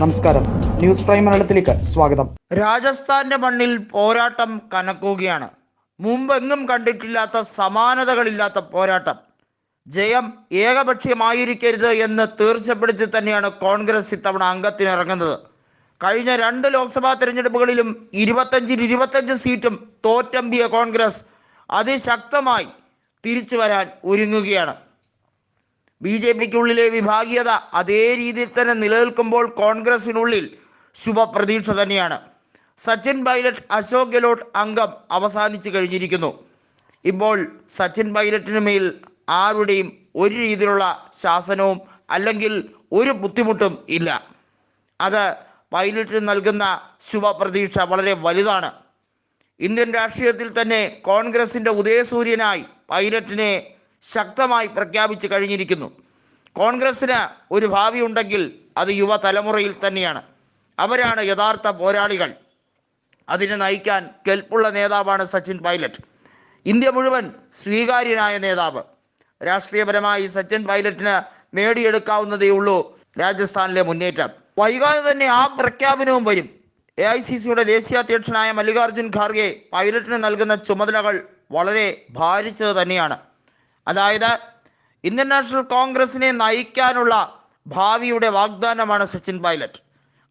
നമസ്കാരം. News prime മലയാളത്തിലേക്ക് സ്വാഗതം. രാജസ്ഥാന്റെ മണ്ണിൽ പോരാട്ടം കനക്കുകയാണ്. മുമ്പെങ്ങും കണ്ടിട്ടില്ലാത്ത സമാനതകളില്ലാത്ത പോരാട്ടം. ജയം ഏകപക്ഷീയമായിരിക്കരുത് എന്ന് തീർച്ചപ്പെടുത്തി തന്നെയാണ് കോൺഗ്രസ് ഇത്തവണ അംഗത്തിനിറങ്ങുന്നത്. കഴിഞ്ഞ രണ്ട് ലോക്സഭാ തെരഞ്ഞെടുപ്പുകളിലും ഇരുപത്തഞ്ചിൽ ഇരുപത്തഞ്ച് സീറ്റും തോറ്റമ്പിയ കോൺഗ്രസ് അതിശക്തമായി തിരിച്ചു വരാൻ ഒരുങ്ങുകയാണ്. ബി ജെ പിക്കുള്ളിലെ വിഭാഗീയത അതേ രീതിയിൽ തന്നെ നിലനിൽക്കുമ്പോൾ കോൺഗ്രസിനുള്ളിൽ ശുഭപ്രതീക്ഷ തന്നെയാണ്. സച്ചിൻ പൈലറ്റ് അശോക് ഗെലോട്ട് അംഗം അവസാനിച്ചു കഴിഞ്ഞിരിക്കുന്നു. ഇപ്പോൾ സച്ചിൻ പൈലറ്റിന് മേൽ ആരുടെയും ഒരു രീതിയിലുള്ള ശാസനവും അല്ലെങ്കിൽ ഒരു ബുദ്ധിമുട്ടും ഇല്ല. അത് പൈലറ്റിന് നൽകുന്ന ശുഭപ്രതീക്ഷ വളരെ വലുതാണ്. ഇന്ത്യൻ രാഷ്ട്രീയത്തിൽ തന്നെ കോൺഗ്രസിന്റെ ഉദയസൂര്യനായി പൈലറ്റിനെ ശക്തമായി പ്രഖ്യാപിച്ചു കഴിഞ്ഞിരിക്കുന്നു. കോൺഗ്രസ്സിന് ഒരു ഭാവി ഉണ്ടെങ്കിൽ അത് യുവതലമുറയിൽ തന്നെയാണ്. അവരാണ് യഥാർത്ഥ പോരാളികൾ. അതിനെ നയിക്കാൻ കെൽപ്പുള്ള നേതാവാണ് സച്ചിൻ പൈലറ്റ്. ഇന്ത്യ മുഴുവൻ സ്വീകാര്യനായ നേതാവ്. രാഷ്ട്രീയപരമായി സച്ചിൻ പൈലറ്റിന് നേടിയെടുക്കാവുന്നതേ ഉള്ളൂ രാജസ്ഥാനിലെ മുന്നേറ്റം. വൈകാതെ തന്നെ ആ പ്രഖ്യാപനവും വരും. എ ഐ സി സിയുടെ ദേശീയ അധ്യക്ഷനായ മല്ലികാർജുൻ ഖാർഗെ പൈലറ്റിന് നൽകുന്ന ചുമതലകൾ വളരെ ഭാരിച്ചത് തന്നെയാണ്. അതായത് ഇന്ത്യൻ നാഷണൽ കോൺഗ്രസിനെ നയിക്കാനുള്ള ഭാവിയുടെ വാഗ്ദാനമാണ് സച്ചിൻ പൈലറ്റ്.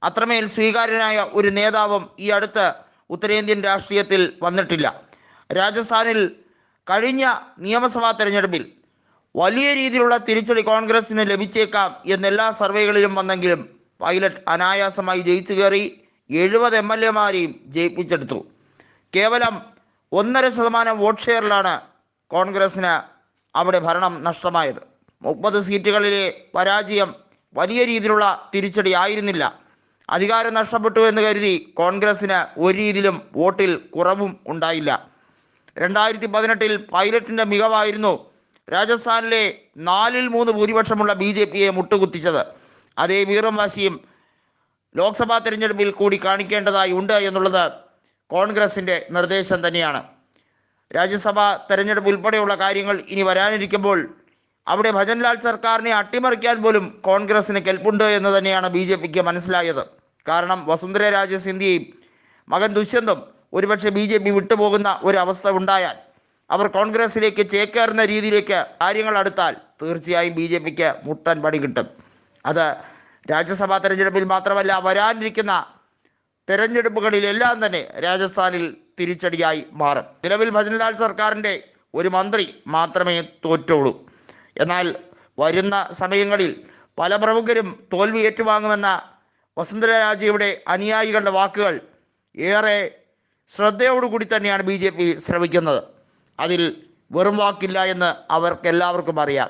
അത്രമേൽ സ്വീകാര്യനായ ഒരു നേതാവും ഈ അടുത്ത് ഉത്തരേന്ത്യൻ രാഷ്ട്രീയത്തിൽ വന്നിട്ടില്ല. രാജസ്ഥാനിൽ കഴിഞ്ഞ നിയമസഭാ തെരഞ്ഞെടുപ്പിൽ വലിയ രീതിയിലുള്ള തിരിച്ചടി കോൺഗ്രസിന് ലഭിച്ചേക്കാം എന്നെല്ലാ സർവേകളിലും വന്നെങ്കിലും പൈലറ്റ് അനായാസമായി ജയിച്ചു കയറി എഴുപത് എം എൽ എമാരെയും ജയിപ്പിച്ചെടുത്തു. കേവലം ഒന്നര ശതമാനം വോട്ട് ഷെയറിലാണ് കോൺഗ്രസിന് അവിടെ ഭരണം നഷ്ടമായത്. മുപ്പത് സീറ്റുകളിലെ പരാജയം വലിയ രീതിയിലുള്ള തിരിച്ചടി ആയിരുന്നില്ല അധികാരം നഷ്ടപ്പെട്ടു എന്ന് കരുതി കോൺഗ്രസിന് ഒരു രീതിയിലും വോട്ടിൽ കുറവും ഉണ്ടായില്ല. രണ്ടായിരത്തി പതിനെട്ടിൽ പൈലറ്റിന്റെ മികവായിരുന്നു രാജസ്ഥാനിലെ നാലിൽ മൂന്ന് ഭൂരിപക്ഷമുള്ള ബി ജെ പിയെ മുട്ടുകുത്തിച്ചത്. അതേ വീറും വാശിയും ലോക്സഭാ തെരഞ്ഞെടുപ്പിൽ കൂടി കാണിക്കേണ്ടതായി ഉണ്ട് എന്നുള്ളത് കോൺഗ്രസിന്റെ നിർദ്ദേശം തന്നെയാണ്. രാജ്യസഭാ തെരഞ്ഞെടുപ്പ് ഉൾപ്പെടെയുള്ള കാര്യങ്ങൾ ഇനി വരാനിരിക്കുമ്പോൾ അവിടെ ഭജൻലാൽ സർക്കാരിനെ അട്ടിമറിക്കാൻ പോലും കോൺഗ്രസിന് കെൽപ്പുണ്ട് എന്ന് തന്നെയാണ് ബി ജെ പിക്ക് മനസ്സിലായത്. കാരണം വസുന്ധര രാജ സിന്ധ്യയും മകൻ ദുഷ്യന്തും ഒരുപക്ഷെ ബി ജെ പി വിട്ടുപോകുന്ന ഒരു ഉണ്ടായാൽ അവർ കോൺഗ്രസിലേക്ക് ചേക്കേറുന്ന രീതിയിലേക്ക് കാര്യങ്ങൾ അടുത്താൽ തീർച്ചയായും ബി ജെ പിക്ക് മുട്ടൻ പണി കിട്ടും. അത് രാജ്യസഭാ തെരഞ്ഞെടുപ്പിൽ മാത്രമല്ല വരാനിരിക്കുന്ന തെരഞ്ഞെടുപ്പുകളിലെല്ലാം തന്നെ രാജസ്ഥാനിൽ തിരിച്ചടിയായി മാറും. നിലവിൽ ഭജൻലാൽ സർക്കാരിന്റെ ഒരു മന്ത്രി മാത്രമേ തോറ്റുള്ളൂ. എന്നാൽ വരുന്ന സമയങ്ങളിൽ പല പ്രമുഖരും തോൽവി ഏറ്റുവാങ്ങുമെന്ന വസുന്ധര രാജയുടെ അനുയായികളുടെ വാക്കുകൾ ഏറെ ശ്രദ്ധയോടുകൂടി തന്നെയാണ് ബി ജെ പി ശ്രമിക്കുന്നത്. അതിൽ വെറും വാക്കില്ല എന്ന് അവർക്കെല്ലാവർക്കും അറിയാം.